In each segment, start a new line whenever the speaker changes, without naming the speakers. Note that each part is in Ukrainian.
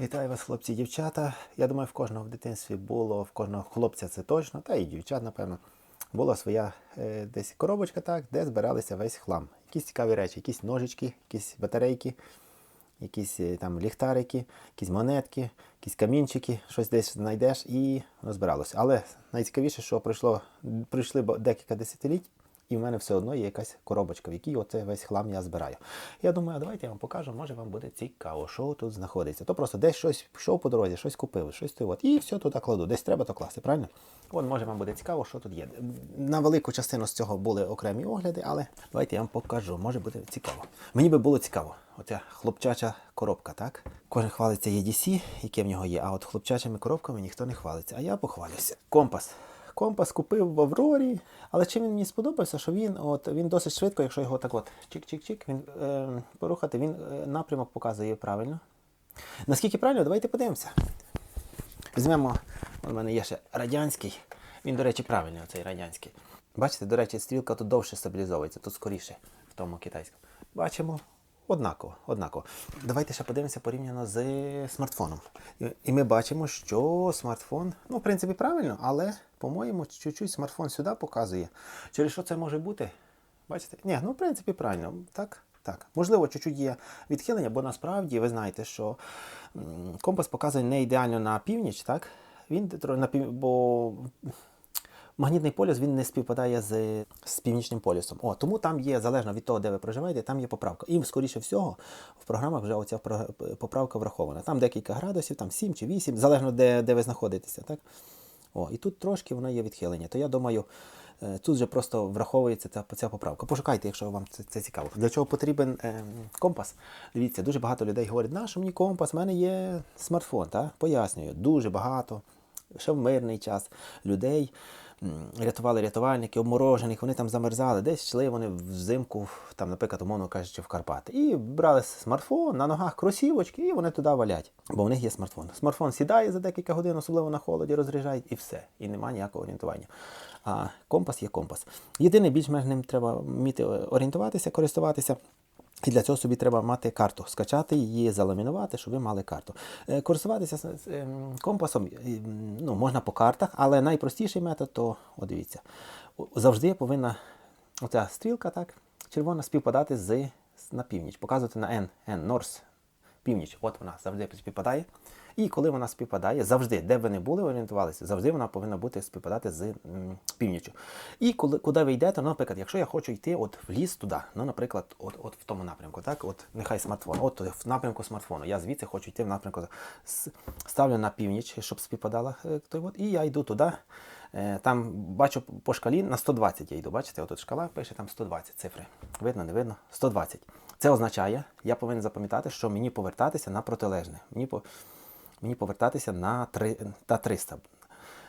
Вітаю вас, хлопці і дівчата. Я думаю, в кожного в дитинстві було, в кожного хлопця це точно, та і дівчат, напевно, була своя е, десь коробочка, так, де збиралися весь хлам. Якісь цікаві речі, якісь ножички, якісь батарейки, якісь е, там ліхтарики, якісь монетки, якісь камінчики, щось десь знайдеш і воно збиралося. Але найцікавіше, що пройшло, пройшли декілька десятиліть, і в мене все одно є якась коробочка, в якій оце весь хлам я збираю. Я думаю, а давайте я вам покажу, може вам буде цікаво, що тут знаходиться. То просто десь щось пішов по дорозі, щось купив, щось то от, і все туди кладу. Десь треба, то класти, правильно? От може вам буде цікаво, що тут є. На велику частину з цього були окремі огляди, але давайте я вам покажу, може буде цікаво. Мені би було цікаво. Оця хлопчача коробка, так? Кожен хвалиться EDC, яке в нього є, а от хлопчачими коробками ніхто не хвалиться. А я похвалюся. Компас. Компас купив в Аврорі, але чим він мені сподобався, що він от він досить швидко, якщо його так от чик-чик-чик, він е, порухати, він е, напрямок показує правильно. Наскільки правильно, давайте подивимося. Візьмемо, у мене є ще радянський. Він, до речі, правильний, оцей радянський. Бачите, до речі, стрілка тут довше стабілізовується, тут скоріше в тому китайському. Бачимо. Однаково, однаково. Давайте ще подивимося порівняно з смартфоном. І- ми бачимо, що смартфон, ну, в принципі, правильно, але, по-моєму, чуть-чуть смартфон сюди показує. Через що це може бути? Бачите? Ні, ну, в принципі, правильно. Так, так. Можливо, чуть-чуть є відхилення, бо насправді ви знаєте, що компас показує не ідеально на північ, так? Він на пів... бо магнітний полюс він не співпадає з, з північним полюсом. О, тому там є, залежно від того, де ви проживаєте, там є поправка. І, скоріше всього, в програмах вже оця поправка врахована. Там декілька градусів, там 7 чи 8, залежно де, де ви знаходитеся. Так? О, і тут трошки воно є відхилення. То я думаю, е, тут же просто враховується ця, ця поправка. Пошукайте, якщо вам це, це цікаво. Для чого потрібен е, компас? Дивіться, дуже багато людей говорять, що мені компас, в мене є смартфон. Так? Пояснюю, дуже багато. Ще в мирний час людей рятували рятувальники, обморожених, вони там замерзали, десь йшли вони взимку, там, наприклад, умовно кажучи, в Карпати. І брали смартфон, на ногах кросівочки, і вони туди валять. Бо в них є смартфон. Смартфон сідає за декілька годин, особливо на холоді, розряджають, і все. І немає ніякого орієнтування. А компас є компас. Єдине, більш-менш ним треба вміти орієнтуватися, користуватися. І для цього собі треба мати карту, скачати її, заламінувати, щоб ви мали карту. Е, Користуватися ем, компасом ем, ну, можна по картах, але найпростіший метод то, о, дивіться, завжди повинна оця стрілка, так, червона співпадати з- на північ, показувати на N, N, North, північ. От вона завжди співпадає. І коли вона співпадає, завжди, де б ви не були, орієнтувалися, завжди вона повинна бути співпадати з м, північчю. І коли куди ви йдете, ну, наприклад, якщо я хочу йти от в ліс туди, ну, наприклад, от, от в тому напрямку, так, от нехай смартфон, от в напрямку смартфону. Я звідси хочу йти в напрямку. Ставлю на північ, щоб співпадала е, той от, і я йду туди. Е, Там бачу по шкалі на 120 я йду. Бачите, отут шкала пише там 120 цифри. Видно, не видно? 120. Це означає, я повинен запам'ятати, що мені повертатися на протилежне. Мені, по, мені повертатися на, 3, на 300.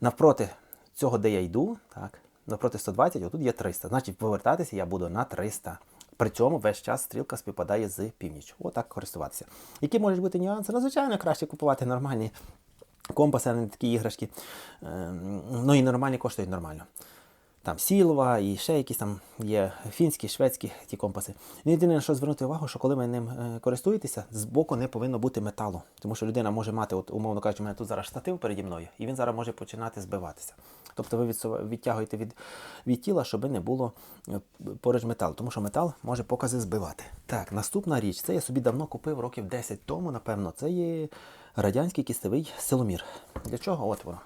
Навпроти цього, де я йду, так, навпроти 120, отут є 300. Значить, повертатися я буду на 300. При цьому весь час стрілка співпадає з північ. Отак користуватися. Які можуть бути нюанси? Надзвичайно краще купувати нормальні компаси, а не такі іграшки. Ем, Ну і нормальні коштують нормально. Там сілова і ще якісь там є фінські, шведські ті компаси. Єдине, на що звернути увагу, що коли ви ним е, користуєтеся, з боку не повинно бути металу. Тому що людина може мати, от, умовно кажучи, у мене тут зараз штатив переді мною, і він зараз може починати збиватися. Тобто ви відтягуєте від, від тіла, щоб не було е, поруч металу, тому що метал може покази збивати. Так, наступна річ, це я собі давно купив років 10 тому, напевно. Це є радянський кістовий силомір. Для чого? От воно.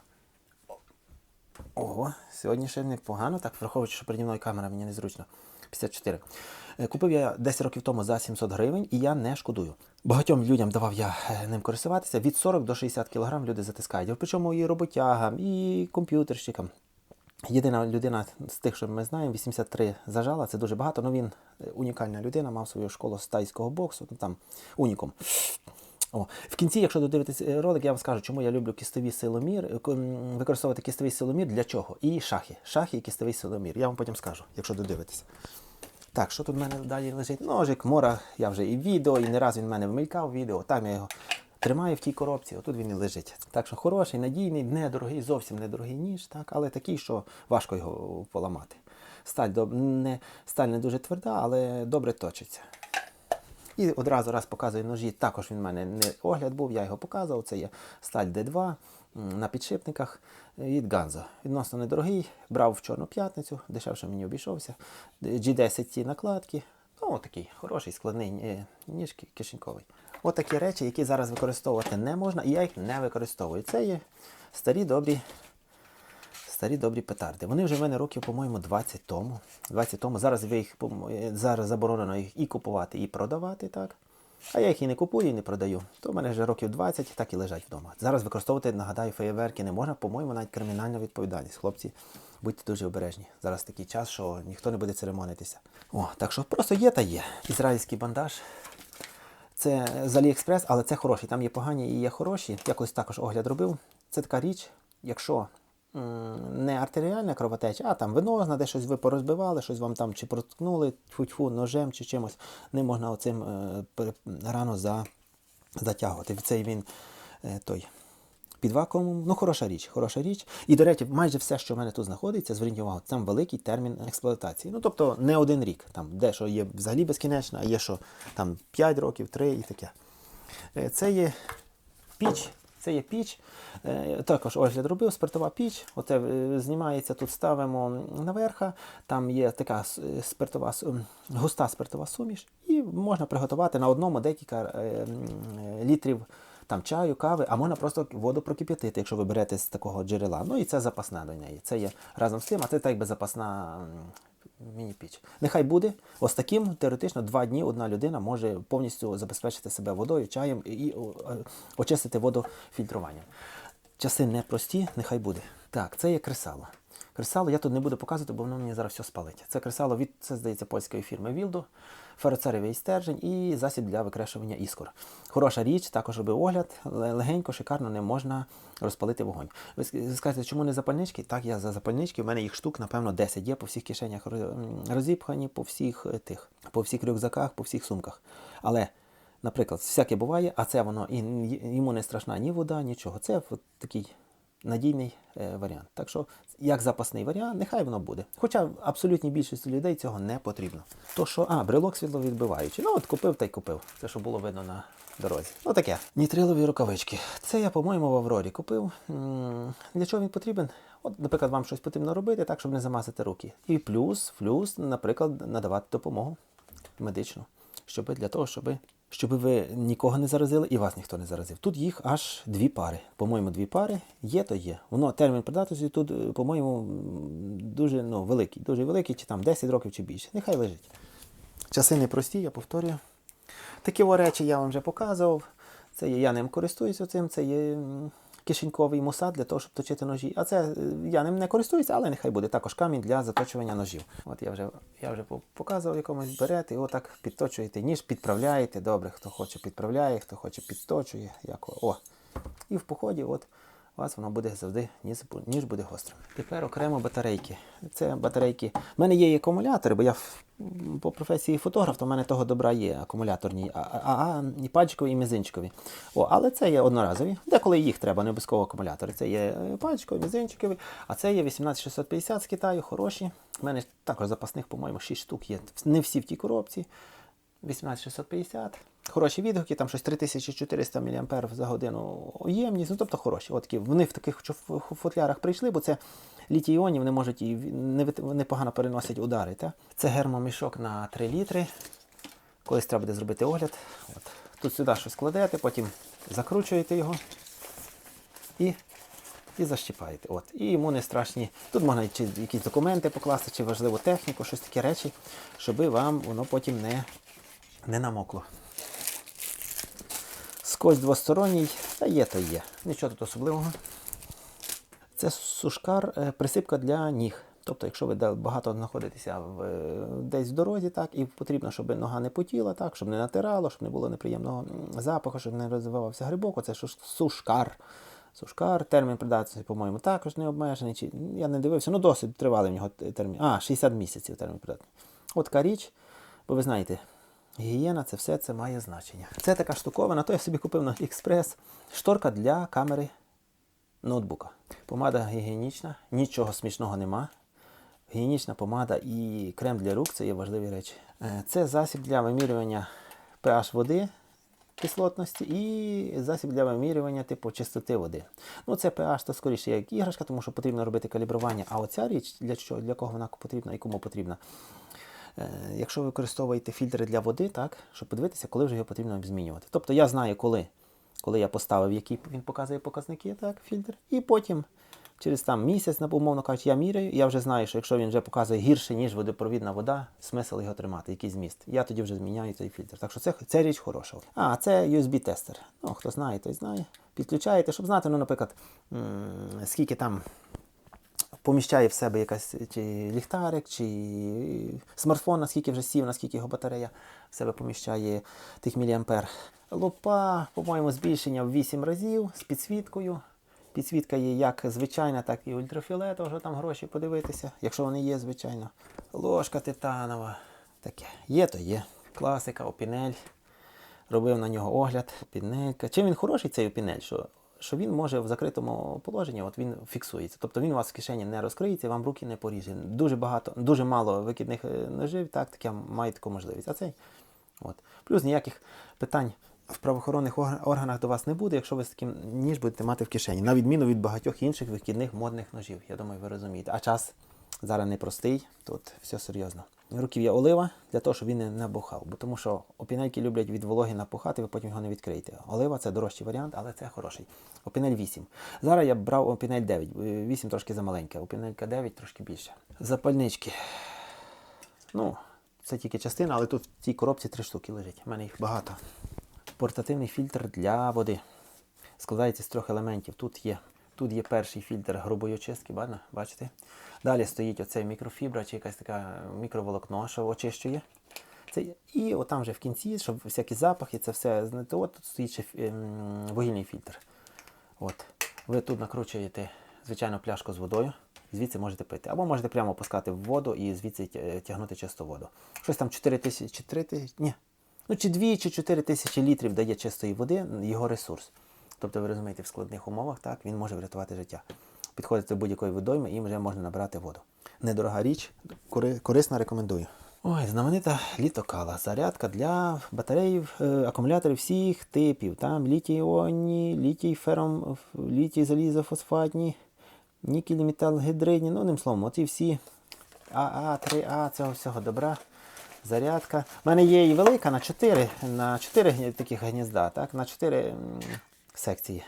Ого, сьогодні ще непогано, так враховуючи, що переді мною камера мені незручно. 54. Е, Купив я 10 років тому за 700 гривень і я не шкодую. Багатьом людям давав я е, ним користуватися. Від 40 до 60 кг люди затискають. Причому і роботягам, і комп'ютерщикам. Єдина людина з тих, що ми знаємо, 83 зажала, це дуже багато. Ну він е, унікальна людина, мав свою школу з тайського боксу, ну там унікум. О, в кінці, якщо додивитесь е, ролик, я вам скажу, чому я люблю кістові силомір, е, використовувати кістовий силомір для чого? І шахи. Шахи і кістовий силомір. Я вам потім скажу, якщо додивитесь. Так, що тут в мене далі лежить? Ножик, мора, я вже і відео, і не раз він в мене вмелькав відео. Там я його тримаю в тій коробці, отут він і лежить. Так що хороший, надійний, недорогий, зовсім недорогий ніж, так, але такий, що важко його поламати. Сталь, не, сталь не дуже тверда, але добре точиться. І одразу раз показую ножі. Також він в мене не огляд був, я його показував. Це є сталь D2 на підшипниках від Ганзо. Відносно недорогий. Брав в Чорну п'ятницю, дешевше мені обійшовся. G10 накладки. Ну, такий хороший складний е, ніж ки- кишеньковий. От речі, які зараз використовувати не можна, і я їх не використовую. Це є старі добрі старі добрі петарди. Вони вже в мене років, по-моєму, 20 тому. 20 тому. Зараз ви їх е, зараз заборонено їх і купувати, і продавати, так. А я їх і не купую, і не продаю. То в мене вже років 20 так і лежать вдома. Зараз використовувати, нагадаю, феєверки не можна, по-моєму, навіть кримінальна відповідальність. Хлопці, будьте дуже обережні. Зараз такий час, що ніхто не буде церемонитися. О, так що просто є та є. Ізраїльський бандаж. Це з Аліекспрес, але це хороший. Там є погані і є хороші. Я колись також огляд робив. Це така річ, якщо не артеріальна кровотеча, а там венозна, де щось ви порозбивали, щось вам там чи проткнули тьфу-тьфу, ножем чи чимось, не можна оцим е, рано за, затягувати. Цей він е, той. Під вакуумом, ну хороша річ, хороша річ. І, до речі, майже все, що в мене тут знаходиться, зверніть увагу, там великий термін експлуатації. Ну, тобто не один рік. Там дещо є взагалі безкінечно, а є що там 5 років, 3 і таке. Е, Це є піч. Це є піч. Е, Також огляд робив, спиртова піч. Оце е, знімається, тут ставимо наверха. Там є така е, спиртова, густа спиртова суміш, і можна приготувати на одному декілька літрів там, чаю, кави, а можна просто воду прокип'ятити, якщо ви берете з такого джерела. Ну і це запасна до неї. Це є разом з тим, а це так якби запасна міні-піч. Нехай буде. Ось таким теоретично два дні одна людина може повністю забезпечити себе водою, чаєм і очистити воду очистити водофільтруванням. Часи непрості, нехай буде. Так, це є кресало. Кресало я тут не буду показувати, бо воно мені зараз все спалить. Це кресало від, це здається, польської фірми Вілдо, фероцеревий стержень і засіб для викрешування іскор. Хороша річ, також робив огляд, легенько, шикарно не можна розпалити вогонь. Ви скажете, чому не запальнички? Так, я за запальнички, в мене їх штук, напевно, 10 є по всіх кишенях розіпхані, по всіх е, тих, по всіх рюкзаках, по всіх сумках. Але Наприклад, всяке буває, а це воно і йому не страшна ні вода, нічого. Це от такий надійний е, варіант. Так що, як запасний варіант, нехай воно буде. Хоча абсолютній більшості людей цього не потрібно. То що, а, брелок світловідбиваючий. Ну, от купив та й купив. Це що було видно на дорозі. Ну таке. Нітрилові рукавички. Це я, по-моєму, в Аврорі купив. Для чого він потрібен? От, наприклад, вам щось потрібно робити, так, щоб не замазати руки. І плюс, плюс, наприклад, надавати допомогу медичну, щоб для того, щоб, щоб ви нікого не заразили і вас ніхто не заразив. Тут їх аж дві пари. По-моєму, дві пари. Є, то є. Воно термін придатності тут, е, по-моєму, дуже ну, великий, дуже великий, чи там 10 років чи більше. Нехай лежить. Часи непрості, я повторюю. Такі речі я вам вже показував. Це є, я ним користуюся цим, це є кишеньковий муса для того, щоб точити ножі. А це е, я ним не користуюся, але нехай буде також камінь для заточування ножів. От я вже, я вже показував якомусь берете, і отак підточуєте ніж, підправляєте. Добре, хто хоче підправляє, хто хоче підточує. Як, о. І в поході, от у вас воно буде завжди, ніж, буде гострим. Тепер окремо батарейки. Це батарейки. У мене є і акумулятори, бо я по професії фотограф, то в мене того добра є акумуляторні, а, а, а і пальчикові, і мізинчикові. О, але це є одноразові. Деколи їх треба, не обов'язково акумулятори. Це є е, пальчикові, мізинчикові, а це є 18650 з Китаю, хороші. У мене також запасних, по-моєму, 6 штук є. Не всі в тій коробці. 18650. Хороші відгуки, там щось 3400 мА за годину ємність, ну тобто хороші. От вони в таких футлярах прийшли, бо це літій іонів, вони можуть і непогано переносять удари. Та? Це гермомішок на 3 літри. Колись треба буде зробити огляд. От. Тут сюди щось кладете, потім закручуєте його і, і защіпаєте. От. І йому не страшні. Тут можна чи якісь документи покласти, чи важливу техніку, щось такі речі, щоб вам воно потім не, не намокло. Скотч двосторонній, та є, то є. Нічого тут особливого. Це сушкар, е, присипка для ніг. Тобто, якщо ви багато знаходитеся в, е, десь в дорозі, так, і потрібно, щоб нога не потіла, так, щоб не натирало, щоб не було неприємного запаху, щоб не розвивався грибок, оце сушкар. Сушкар, термін придатності, по-моєму, також не обмежений. Чи, я не дивився, ну досить тривалий в нього термін. А, 60 місяців термін придатності. От така річ, бо ви знаєте, гігієна це все це має значення. Це така штуковина, то я собі купив на Експрес. Шторка для камери ноутбука. Помада гігієнічна, нічого смішного нема. Гігієнічна помада і крем для рук це є важливі речі. Е, Це засіб для вимірювання pH води кислотності і засіб для вимірювання типу чистоти води. Ну, це pH, то скоріше як іграшка, тому що потрібно робити калібрування. А оця річ для чого, для кого вона потрібна і кому потрібна? Е, Якщо ви використовуєте фільтри для води, так, щоб подивитися, коли вже його потрібно змінювати. Тобто я знаю, коли, коли я поставив, які він показує показники, так, фільтр, і потім через там місяць, умовно кажучи, я міряю, я вже знаю, що якщо він вже показує гірше, ніж водопровідна вода, смисл його тримати, який зміст. Я тоді вже зміняю цей фільтр. Так що це, це річ хороша. А, це USB-тестер. Ну, хто знає, той знає. Підключаєте, щоб знати, ну, наприклад, скільки там поміщає в себе якась чи ліхтарик, чи смартфон, наскільки вже сів, наскільки його батарея в себе поміщає тих міліампер. Лупа, по-моєму, збільшення в 8 разів з підсвіткою. Підсвітка є як звичайна, так і ультрафіолетова, вже там гроші подивитися, якщо вони є, звичайно. Ложка титанова. Таке. Є, то є. Класика, опінель. Робив на нього огляд, опінелька. Чим він хороший, цей опінель? Що, що він може в закритому положенні, от він фіксується. Тобто він у вас в кишені не розкриється, вам руки не поріже. Дуже багато, дуже мало викидних е, ножів, так, таке має таку можливість. А цей. От. Плюс ніяких питань в правоохоронних органах до вас не буде, якщо ви з таким ніж будете мати в кишені, на відміну від багатьох інших викидних модних ножів. Я думаю, ви розумієте. А час зараз непростий, тут все серйозно. Руків'я олива для того, щоб він не набухав. Бо тому що опінельки люблять від вологи напухати, ви потім його не відкриєте. Олива це дорожчий варіант, але це хороший. Опінель 8. Зараз я брав опінель 9. 8 трошки замаленьке, опінелька 9 трошки більше. Запальнички. Ну, це тільки частина, але тут в цій коробці три штуки лежить. У мене їх багато. Портативний фільтр для води. Складається з трьох елементів. Тут є, тут є перший фільтр грубої очистки, бачите? бачите? Далі стоїть оцей мікрофібра чи якась така мікроволокно, що очищує. Це, і отам вже в кінці, щоб всякі запахи, це все знайти. От тут стоїть ще ем, вугільний фільтр. От. Ви тут накручуєте звичайну пляшку з водою, звідси можете пити. Або можете прямо опускати в воду і звідси тягнути чисту воду. Щось там 4 тисячі, 4 тисячі, ні. Ну, чи 2, чи 4 тисячі літрів дає чистої води його ресурс. Тобто, ви розумієте, в складних умовах так, він може врятувати життя. Підходите до будь-якої водойми і вже можна набирати воду. Недорога річ, кори- корисна, рекомендую. Ой, знаменита літокала. Зарядка для батареїв, е, акумуляторів всіх типів. Там літій іонні, літій фером, літій залізофосфатні, нікель метал гідридні. Ну, одним словом, оці всі АА, 3А, цього всього добра. Зарядка. У мене є і велика на 4, на 4 таких гнізда, так? на 4 м, секції.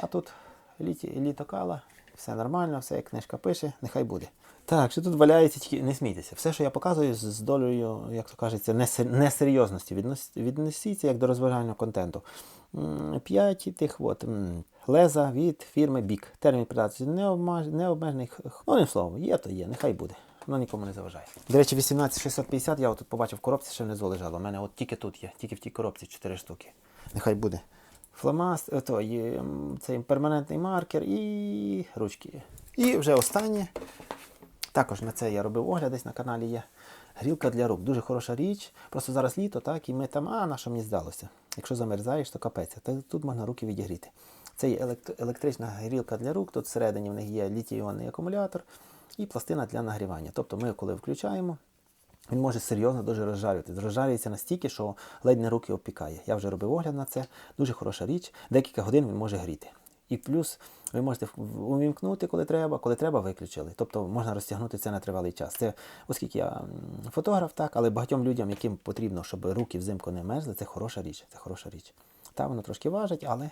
А тут літі, літокала, все нормально, все як книжка пише, нехай буде. Так, що тут валяється, тільки не смійтеся. Все, що я показую, з, долею, як то кажеться, несерйозності. Віднесіться як до розважального контенту. П'ять тих от, леза від фірми Бік. Термін придатності необмеж- необмежений. Ну, одним словом, є то є, нехай буде. Воно нікому не заважає. До речі, 18650 я тут побачив коробці, ще внизу лежало. У мене от тільки тут є, тільки в тій коробці 4 штуки. Нехай буде. Фломаст, е, то, є, цей перманентний маркер і ручки. І вже останнє. Також на це я робив огляд, десь на каналі є. Грілка для рук. Дуже хороша річ. Просто зараз літо, так, і ми там, а на що мені здалося. Якщо замерзаєш, то капець. Та тут можна руки відігріти. Це є електрична грілка для рук. Тут всередині в них є літій-іонний акумулятор і пластина для нагрівання. Тобто ми, коли включаємо, він може серйозно дуже розжарювати. Розжарюється настільки, що ледь не руки опікає. Я вже робив огляд на це. Дуже хороша річ. Декілька годин він може гріти. І плюс ви можете увімкнути, коли треба, коли треба, виключили. Тобто можна розтягнути це на тривалий час. Це, оскільки я фотограф, так, але багатьом людям, яким потрібно, щоб руки взимку не мерзли, це хороша річ. Це хороша річ. Та воно трошки важить, але.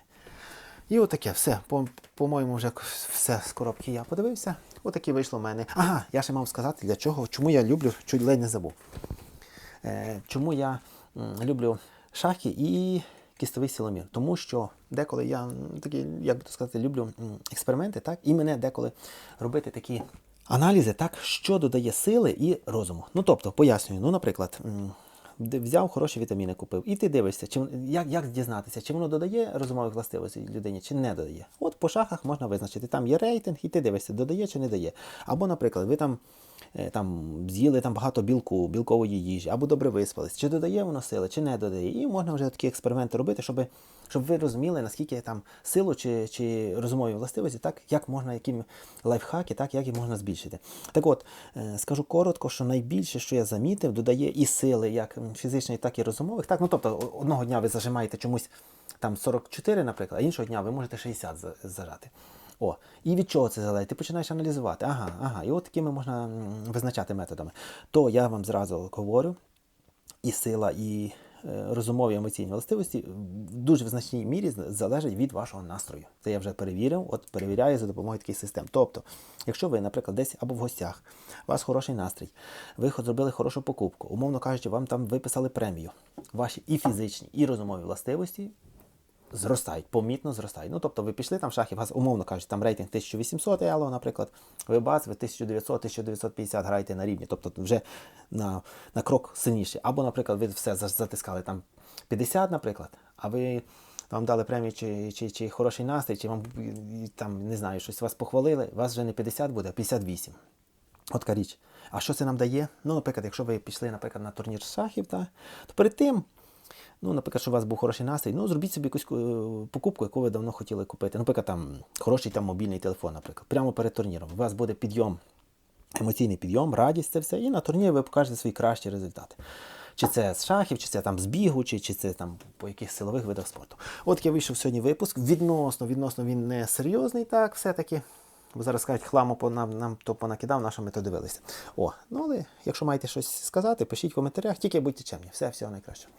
І отаке, все. По- По-моєму, вже все з коробки я подивився. Отакі вийшло в мене. Ага, я ще мав сказати, для чого, чому я люблю, чуть ледь не забув. Е, чому я люблю шахи і кістовий силомір? Тому що деколи я такі, як би то сказати, люблю експерименти, так, і мене деколи робити такі аналізи, так, що додає сили і розуму. Ну, тобто, пояснюю, ну, наприклад. Взяв хороші вітаміни, купив, і ти дивишся, чи як, як дізнатися, чи воно додає розумових властивостей людині, чи не додає. От по шахах можна визначити. Там є рейтинг, і ти дивишся, додає чи не дає. Або, наприклад, ви там е, там з'їли там багато білку, білкової їжі, або добре виспались, чи додає воно сили, чи не додає. І можна вже такі експерименти робити, щоб, щоб ви розуміли, наскільки там силу чи, чи розумові властивості, так як можна, які лайфхаки, так як їх можна збільшити. Так от, е, скажу коротко, що найбільше, що я замітив, додає і сили, як м, фізичної, так і розумових. Так, ну тобто одного дня ви зажимаєте чомусь там 44, наприклад, а іншого дня ви можете 60 зажати. О, і від чого це залежить? Ти починаєш аналізувати. Ага, ага, і от такими можна визначати методами. То я вам зразу говорю, і сила, і розумові емоційні властивості в дуже значній мірі залежать від вашого настрою. Це я вже перевірив, от перевіряю за допомогою таких систем. Тобто, якщо ви, наприклад, десь або в гостях, у вас хороший настрій, ви зробили хорошу покупку, умовно кажучи, вам там виписали премію, ваші і фізичні, і розумові властивості зростають, помітно зростають. Ну, тобто ви пішли там в шахи, вас, умовно кажучи, там рейтинг 1800 ело, наприклад, ви бац, ви 1900-1950 граєте на рівні, тобто вже на, на крок сильніше. Або, наприклад, ви все затискали там 50, наприклад, а ви вам дали премію чи, чи, чи хороший настрій, чи вам там, не знаю, щось вас похвалили, вас вже не 50 буде, а 58. От річ. А що це нам дає? Ну, наприклад, якщо ви пішли, наприклад, на турнір шахів, та, то перед тим, ну, наприклад, щоб у вас був хороший настрій, ну, зробіть собі якусь е, покупку, яку ви давно хотіли купити. Наприклад, там хороший там, мобільний телефон, наприклад, прямо перед турніром. У вас буде підйом, емоційний підйом, радість, це все, і на турнірі ви покажете свої кращі результати. Чи це з шахів, чи це там з бігу, чи, чи це там по якихось силових видах спорту. От я вийшов сьогодні випуск. Відносно, відносно він не серйозний, так, все-таки. Бо зараз скажуть, хламу по нам, нам то понакидав, на що ми то дивилися. О, ну але якщо маєте щось сказати, пишіть в коментарях, тільки будьте чемні. Все, всього найкращого.